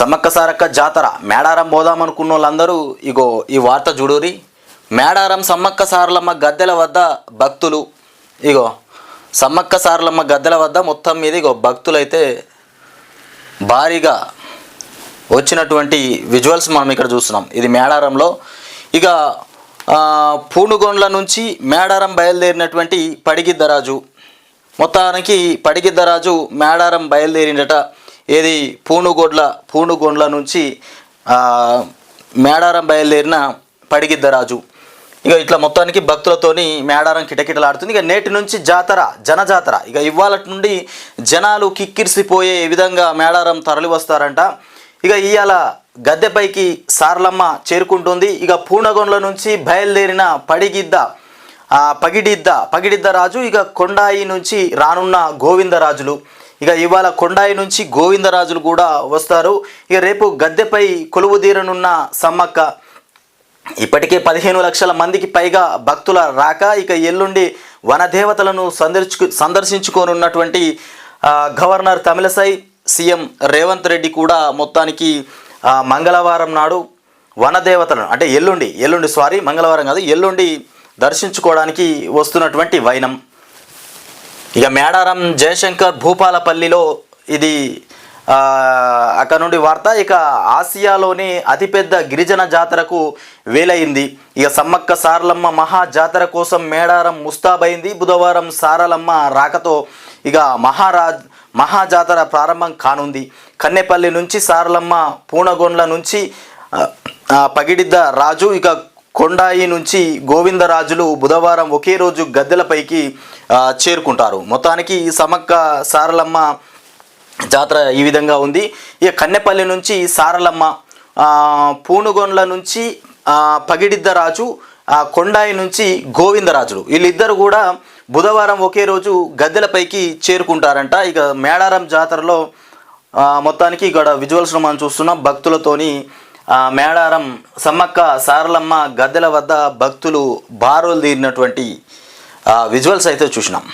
సమ్మక్క సారక్క జాతర. మేడారం పోదాం అనుకున్న వాళ్ళందరూ ఇగో ఈ వార్త చూడురి మేడారం సమ్మక్క సారలమ్మ గద్దెల వద్ద భక్తులు ఇగో సమ్మక్క సారలమ్మ గద్దెల వద్ద మొత్తం మీద ఇగో భక్తులైతే భారీగా వచ్చినటువంటి విజువల్స్ మనం ఇక్కడ చూస్తున్నాం. ఇది మేడారంలో. ఇక పూనుగొండ్ల నుంచి మేడారం బయలుదేరినటువంటి పడిగిద్దరాజు. మొత్తానికి పడిగిద్దరాజు మేడారం బయలుదేరినట ఏది పూనుగొడ్ల పూనుగొండ్ల నుంచి మేడారం బయలుదేరిన పడిగిద్దరాజు. ఇక ఇట్లా మొత్తానికి భక్తులతోని మేడారం కిటకిటలాడుతుంది. ఇక నేటి నుంచి జాతర జనజాతర. ఇక ఇవాళ నుండి జనాలు కిక్కిరిసిపోయే విధంగా మేడారం తరలి వస్తారంట ఇక ఇవాళ గద్దెపైకి సార్లమ్మ చేరుకుంటుంది. ఇక పూనగొండ్ల నుంచి బయలుదేరిన పడిగిద్ద పగిడిద్ద పగిడిద్ద రాజు. ఇక కొండాయి నుంచి రానున్న గోవిందరాజులు. ఇక ఇవాళ కొండాయి నుంచి గోవిందరాజులు కూడా వస్తారు. ఇక రేపు గద్దెపై కొలువు తీరనున్న సమ్మక్క ఇప్పటికే పదిహేను లక్షల మందికి పైగా భక్తుల రాక ఇక ఎల్లుండి వనదేవతలను సందర్శించు సందర్శించుకోనున్నటువంటి గవర్నర్ తమిళసై సీఎం రేవంత్ రెడ్డి కూడా మొత్తానికి మంగళవారం నాడు వనదేవతలను అంటే ఎల్లుండి ఎల్లుండి సారీ మంగళవారం కాదు ఎల్లుండి దర్శించుకోవడానికి వస్తున్నటువంటి వైనం. ఇక మేడారం జయశంకర్ భూపాలపల్లిలో ఇది అక్కడ నుండి వార్త ఇక ఆసియాలోనే అతిపెద్ద గిరిజన జాతరకు వేలైంది. ఇక సమ్మక్క సారలమ్మ మహా జాతర కోసం మేడారం ముస్తాబైంది. బుధవారం సారలమ్మ రాకతో ఇక మహారాజ్ మహాజాతర ప్రారంభం కానుంది. కన్నెపల్లి నుంచి సారలమ్మ పూనగొండ్ల నుంచి పగిడిద్ద రాజు ఇక కొండాయి నుంచి గోవిందరాజులు బుధవారం ఒకే రోజు గద్దెలపైకి చేరుకుంటారు. మొత్తానికి సమక్క సారలమ్మ జాతర ఈ విధంగా ఉంది. ఇక కన్నెపల్లి నుంచి సారలమ్మ పూనుగొండ్ల నుంచి పగిడిద్దరాజు ఆ, కొండాయి నుంచి గోవిందరాజులు. వీళ్ళిద్దరు కూడా బుధవారం ఒకే రోజు గద్దెలపైకి చేరుకుంటారంట. ఇక మేడారం జాతరలో మొత్తానికి ఇక్కడ విజువల్స్ను మనం చూస్తున్నాం. భక్తులతోని మేడారం సమ్మక్క సారలమ్మ గద్దెల వద్ద భక్తులు బారోలు తీరినటువంటి విజువల్స్ అయితే చూసినాం.